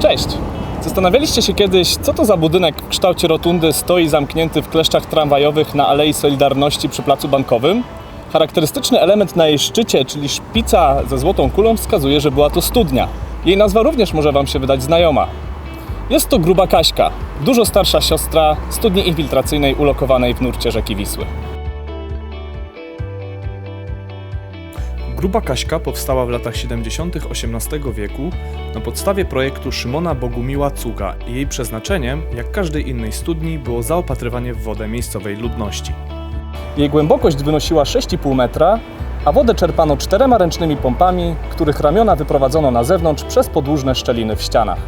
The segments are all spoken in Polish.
Cześć! Zastanawialiście się kiedyś, co to za budynek w kształcie rotundy stoi zamknięty w kleszczach tramwajowych na Alei Solidarności przy Placu Bankowym? Charakterystyczny element na jej szczycie, czyli szpica ze złotą kulą, wskazuje, że była to studnia. Jej nazwa również może Wam się wydać znajoma. Jest to Gruba Kaśka, dużo starsza siostra studni infiltracyjnej ulokowanej w nurcie rzeki Wisły. Gruba Kaśka powstała w latach 70. XVIII wieku na podstawie projektu Szymona Bogumiła Cuga i jej przeznaczeniem, jak każdej innej studni, było zaopatrywanie w wodę miejscowej ludności. Jej głębokość wynosiła 6,5 metra, a wodę czerpano czterema ręcznymi pompami, których ramiona wyprowadzono na zewnątrz przez podłużne szczeliny w ścianach.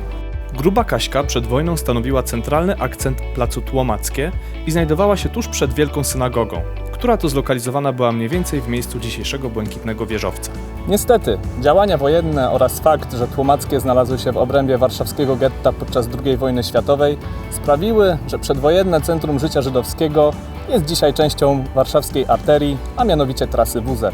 Gruba Kaśka przed wojną stanowiła centralny akcent placu Tłomackie i znajdowała się tuż przed Wielką Synagogą, która to zlokalizowana była mniej więcej w miejscu dzisiejszego błękitnego wieżowca. Niestety, działania wojenne oraz fakt, że Tłomackie znalazły się w obrębie warszawskiego getta podczas II wojny światowej sprawiły, że przedwojenne centrum życia żydowskiego jest dzisiaj częścią warszawskiej arterii, a mianowicie trasy WZ.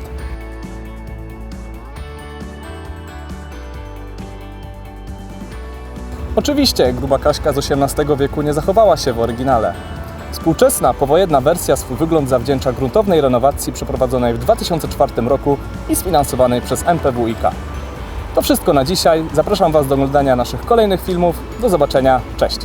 Oczywiście gruba Kaśka z XVIII wieku nie zachowała się w oryginale. Współczesna, powojenna wersja swój wygląd zawdzięcza gruntownej renowacji przeprowadzonej w 2004 roku i sfinansowanej przez MPWiK. To wszystko na dzisiaj. Zapraszam Was do oglądania naszych kolejnych filmów. Do zobaczenia. Cześć!